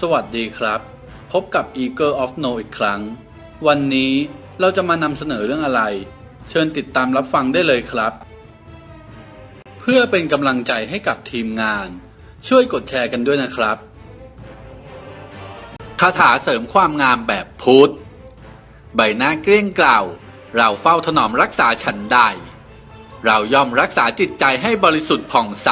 สวัสดีครับ พบกับ Eagle of No อีกครั้ง วันนี้เราจะมานำเสนอเรื่องอะไร เชิญติดตามรับฟังได้เลยครับ เพื่อเป็นกำลังใจให้กับทีมงาน ช่วยกดแชร์กันด้วยนะครับคาถาเสริมความงามแบบพุทธใบหน้าเกลี้ยงเกล่า เราเฝ้าถนอมรักษาฉันได้ เราย่อมรักษาจิตใจให้บริสุทธิ์ผ่องใส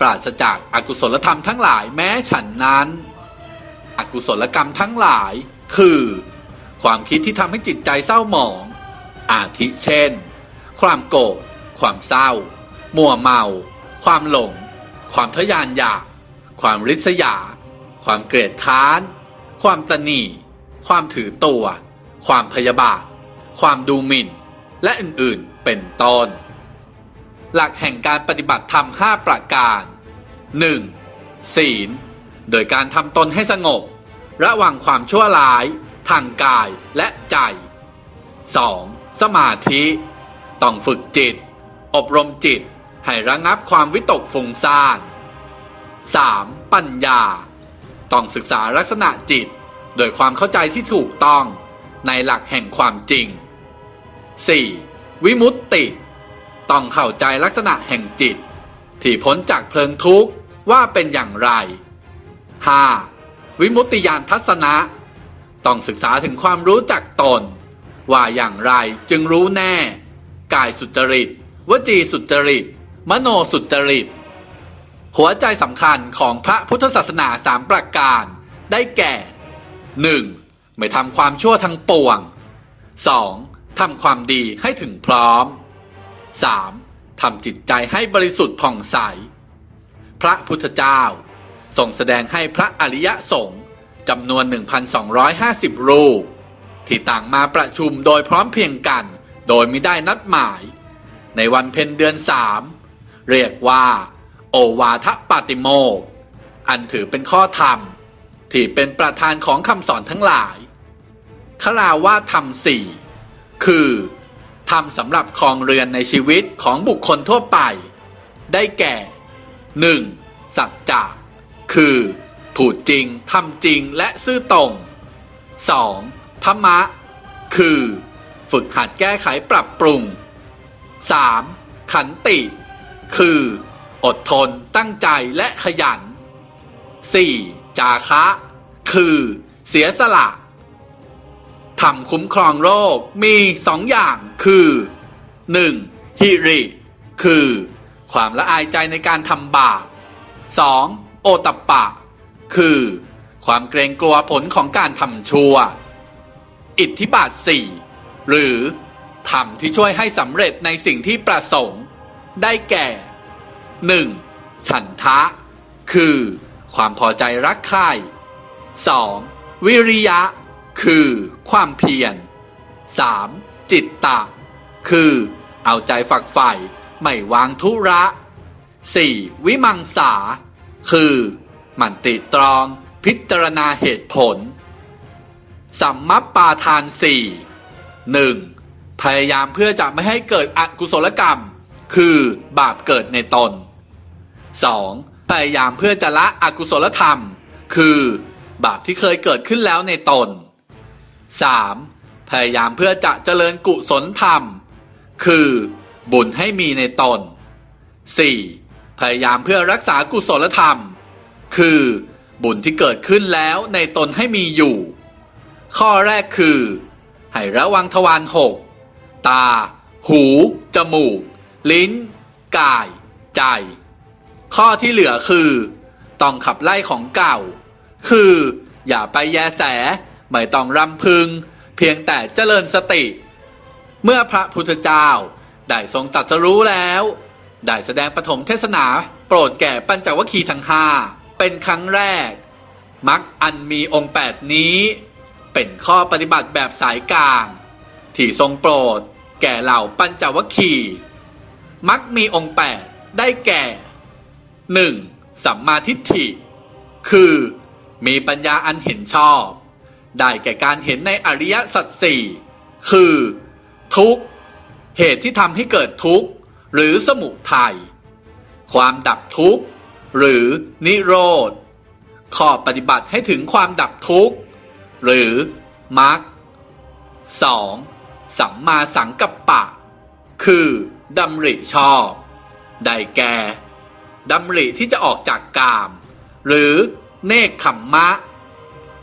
ปราศจากอากุศลธรรมทั้งหลายแม้ฉันนั้น อกุศลกรรมทั้งหลาย คือ ความคิดที่ทำให้จิตใจเศร้าหมอง อาทิเช่น ความโกรธความเศร้า มัวเมา ความหลง ความทะยานอยาก ความริษยา ความเกลียดค้าน ความตนีความถือตัว ความพยาบาท ความดูหมิ่น และอื่นๆ เป็นต้น หลักแห่งการปฏิบัติธรรม 5 ประการ 1. ศีล โดยการทำตนให้สงบ ระวังความชั่วร้าย ทางกายและใจ 2. สมาธิ ต้องฝึกจิต อบรมจิต ให้ระงับความวิตกฟุ้งซ่าน 3. ปัญญา ต้องศึกษาลักษณะจิต โดยความเข้าใจที่ถูกต้อง ในหลักแห่งความจริง 4. วิมุตติ ต้องเข้าใจลักษณะแห่งจิต ที่พ้นจากเพลิงทุกข์ว่าเป็นอย่างไร 5. วิมุตติยานทัศนะ ต้องศึกษาถึงความรู้จักตน ว่าอย่างไรจึงรู้แน่ กายสุจริต วจีสุจริต มโนสุจริต หัวใจสำคัญของพระพุทธศาสนาสามประการ ได้แก่ 1. ไม่ทำความชั่วทั้งปวง 2. ทำความดีให้ถึงพร้อม 3. ทำจิตใจให้บริสุทธิ์ผ่องใส พระพุทธเจ้า ทรงแสดงให้พระอริยสงฆ์จำนวน 1,250 รูป ที่ต่างมาประชุมโดยพร้อมเพียงกัน โดยไม่ได้นัดหมาย ในวันเพ็ญเดือนสามเรียกว่า โอวาทปาติโมกอันถือเป็นข้อธรรม ที่เป็นประธานของคำสอนทั้งหลายคราวาธรรมสี่คือทำสำหรับครองเรือนในชีวิตของบุคคลทั่วไป ได้แก่ 1. สัจจะ คือ พูดจริงทำจริงและซื่อตรง 2. ธรรมะ คือ ฝึกหัดแก้ไขปรับปรุง 3. ขันติ คือ อดทนตั้งใจและขยัน 4. จาคะ คือ เสียสละทำคุ้มครองโรคมีสองอย่างคือ 1. ฮิริ คือ ความละอายใจในการทำบาป 2. โอตัปปะ คือ ความเกรงกลัวผลของการทำชั่ว อิทธิบาทสี่หรือธรรมที่ช่วยให้สำเร็จในสิ่งที่ประสงค์ ได้แก่ 1. ฉันทะ คือ ความพอใจรักใคร่ 2. วิริยะ คือ ความเพียร 3. จิตตะ คือ เอาใจฝักใฝ่ไม่วางทุระ 4. วิมังสา คือหมันติตรองพิจารณาเหตุผล สัมมัปปาทานสี่หนึ่งพยายามเพื่อจะไม่ให้เกิดอกุศลกรรม คือบาปเกิดในตน 2. พยายามเพื่อจะละอกุศลธรรม คือบาปที่เคยเกิดขึ้นแล้วในตน 3. พยายามเพื่อจะเจริญกุศลธรรม คือบุญให้มีในตน 4. พยายามเพื่อรักษากุศลธรรม คือบุญที่เกิดขึ้นแล้วในตนให้มีอยู่ ข้อแรกคือ ให้ระวังทวารหกตา หู จมูก ลิ้น กาย ใจ ข้อที่เหลือคือ ต้องขับไล่ของเก่า คืออย่าไปแยแส ไม่ต้องรำพึง เพียงแต่เจริญสติ เมื่อพระพุทธเจ้า ได้ทรงตรัสรู้แล้ว ได้แสดงปฐมเทศนาโปรดแก่ปัญจวัคคีย์ทั้งห้าเป็นครั้งแรก มักอันมีองค์แปดนี้ เป็นข้อปฏิบัติแบบสายกลาง ที่ทรงโปรด แก่เหล่าปัญจวัคคีย์มักมีองค์แปดได้แก่ 1. สัมมาทิฏฐิ คือมีปัญญาอันเห็นชอบ ได้แก่การเห็นในอริยสัจสี่คือ ทุกเหตุที่ทำให้เกิดทุกข์ หรือสมุทัยความดับทุกข์ หรือนิโรธข้อปฏิบัติให้ถึงความดับทุกข์ หรือมรรค 2. สัมมาสังกัปปะ คือดำริชอบได้แก่ดำริที่จะออกจากกาม หรือเนคขมมะ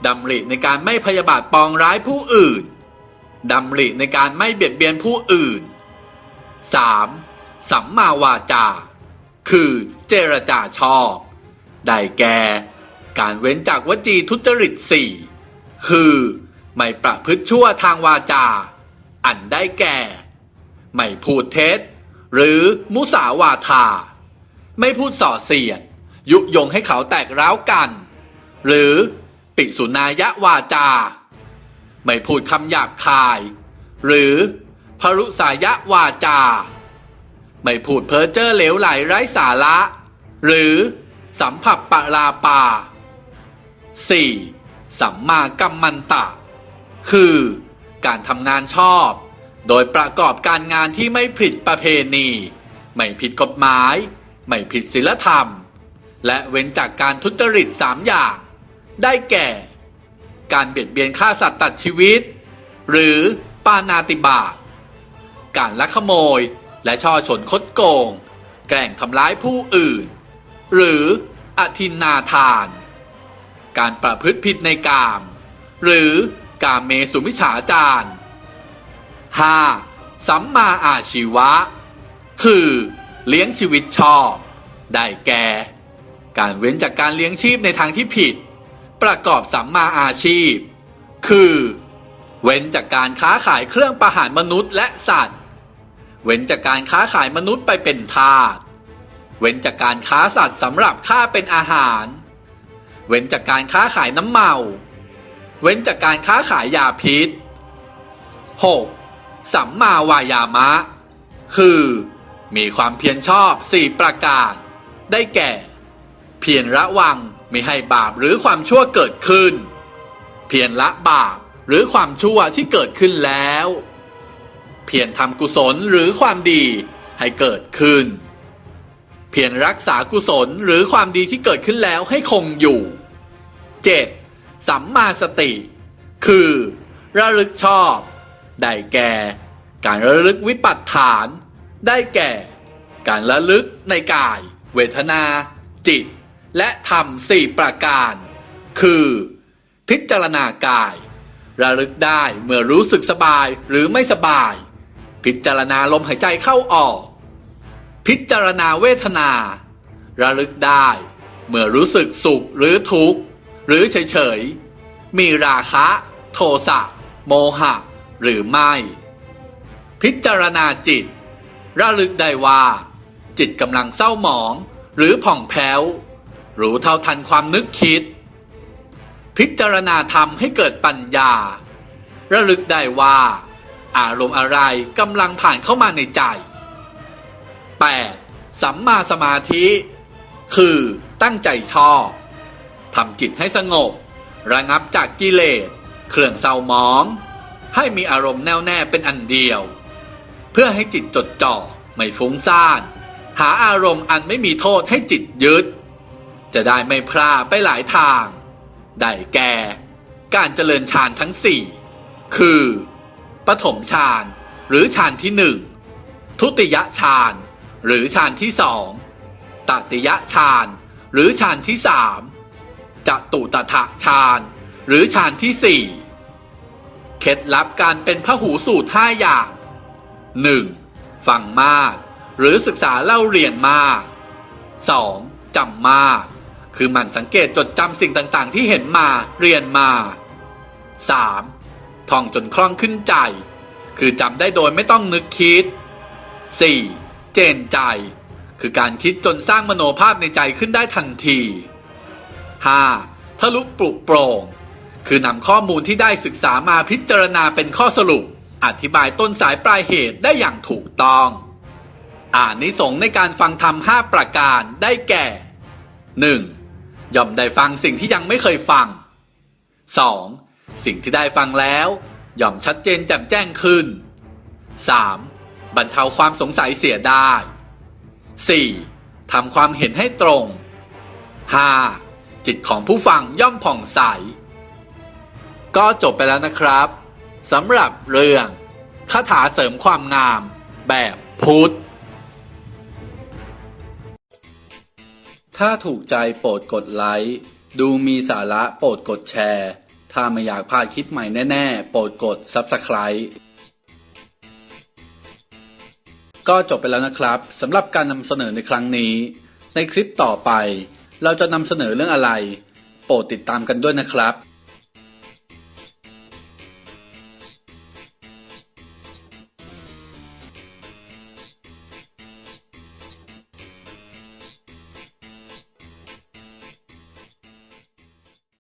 ดำริในการไม่พยาบาทปองร้ายผู้อื่นดำริในการไม่เบียดเบียนผู้อื่น 3. สัมมาวาจา คือเจรจาชอบ ได้แก่ การเว้นจากวจีทุจริตสี่คือ ไม่ประพฤติชั่วทางวาจา อันได้แก่ ไม่พูดเท็จ หรือมุสาวาทา ไม่พูดส่อเสียด ยุยงให้เขาแตกร้าวกัน หรือปิสุนายะวาจา ไม่พูดคำหยาบคาย หรือพรุสายะวาจา ไม่พูดเพ้อเจ้อเหลวไหลไร้สาระ หรือสัมผัสปะลาปา 4. สัมมากัมมันตะ คือ การทำงานชอบ โดยประกอบการงานที่ไม่ผิดประเพณี ไม่ผิดกฎหมาย ไม่ผิดศีลธรรม และเว้นจากการทุจริตสามอย่าง ได้แก่ การเบียดเบียนฆ่าสัตว์ตัดชีวิต หรือปานาติบาตการลักขโมย และช่อฉนคดโกง แกล้งทำร้ายผู้อื่น หรืออธินนาทาน การประพฤติผิดในกาม หรือกามเมสุมิฉาจาร 5. สัมมาอาชีวะ คือเลี้ยงชีวิตชอบ ได้แก่ การเว้นจากการเลี้ยงชีพในทางที่ผิด ประกอบสัมมาอาชีพ คือ เว้นจากการค้าขายเครื่องประหารมนุษย์และสัตว์ เว้นจากการค้าขายมนุษย์ไปเป็นทาส เว้นจากการค้าสัตว์สำหรับฆ่าเป็นอาหาร เว้นจากการค้าขายน้ำเมา เว้นจากการค้าขายยาพิษ 6. สัมมาวายามะ คือ มีความเพียรชอบสี่ประการ ได้แก่ เพียรระวังไม่ให้บาปหรือความชั่วเกิดขึ้น เพียรละบาปหรือความชั่วที่เกิดขึ้นแล้ว พียรทำกุศลหรือความดีให้เกิดขึ้น เพียรรักษากุศลหรือความดีที่เกิดขึ้นแล้วให้คงอยู่ 7. สัมมาสติ คือ ระลึกชอบ ได้แก่ การระลึกวิปัฏฐาน ได้แก่ การระลึกในกาย เวทนา จิต และธรรมสี่ประการ คือ พิจารณากาย ระลึกได้เมื่อรู้สึกสบายหรือไม่สบาย พิจารณาลมหายใจเข้าออก พิจารณาเวทนา ระลึกได้ เมื่อรู้สึกสุขหรือทุกข์ หรือเฉยๆ มีราคะ โทสะ โมหะ หรือไม่ พิจารณาจิต ระลึกได้ว่า จิตกำลังเศร้าหมอง หรือผ่องแผ้ว รู้เท่าทันความนึกคิด พิจารณาธรรมให้เกิดปัญญา ระลึกได้ว่า อารมณ์อะไรกำลังผ่านเข้ามาในใจ 8. สัมมาสมาธิ คือตั้งใจชอบทำจิตให้สงบ ระงับจากกิเลส เครื่องเศร้ามอง ให้มีอารมณ์แน่วแน่เป็นอันเดียว เพื่อให้จิตจดจ่อไม่ฟุ้งซ่าน หาอารมณ์อันไม่มีโทษให้จิตยึด จะได้ไม่พลาดไปหลายทาง ได้แก่ การเจริญฌานทั้งสี่คือ ปฐมฌานหรือฌานที่หนึ่งทุติยฌานหรือฌานที่สองตติยฌานหรือฌานที่สามจตุตถะฌานหรือฌานที่สี่เคล็ดลับการเป็นพหูสูตรห้าอย่าง 1. ฟังมาก หรือศึกษาเล่าเรียนมาก 2. จำมาก คือมันสังเกตจดจำสิ่งต่างๆ ที่เห็นมาเรียนมา 3. ท่องจนคล่องขึ้นใจ คือจำได้โดยไม่ต้องนึกคิด 4. เจนใจ คือการคิดจนสร้างมโนภาพในใจขึ้นได้ทันที 5. ทะลุปลุกโปร่ง คือนำข้อมูลที่ได้ศึกษามาพิจารณาเป็นข้อสรุป อธิบายต้นสายปลายเหตุได้อย่างถูกต้องอานิสงส์ในการฟังธรรมห้าประการได้แก่ 1. ย่อมได้ฟังสิ่งที่ยังไม่เคยฟัง 2. สิ่งที่ได้ฟังแล้วย่อมชัดเจนแจ่มแจ้งขึ้น 3. บรรเทาความสงสัยเสียได้ 4. ทำความเห็นให้ตรง 5. จิตของผู้ฟังย่อมผ่องใส ก็จบไปแล้วนะครับสำหรับเรื่องคาถาเสริมความงามแบบพุทธ ถ้าถูกใจโปรดกดไลค์ ดูมีสาระโปรดกดแชร์ ถ้าไม่อยากพลาดคลิปใหม่แน่ๆ โปรดกด Subscribe ก็จบไปแล้วนะครับสำหรับการนำเสนอในครั้งนี้ ในคลิปต่อไป เราจะนำเสนอเรื่องอะไร โปรดติดตามกันด้วยนะครับ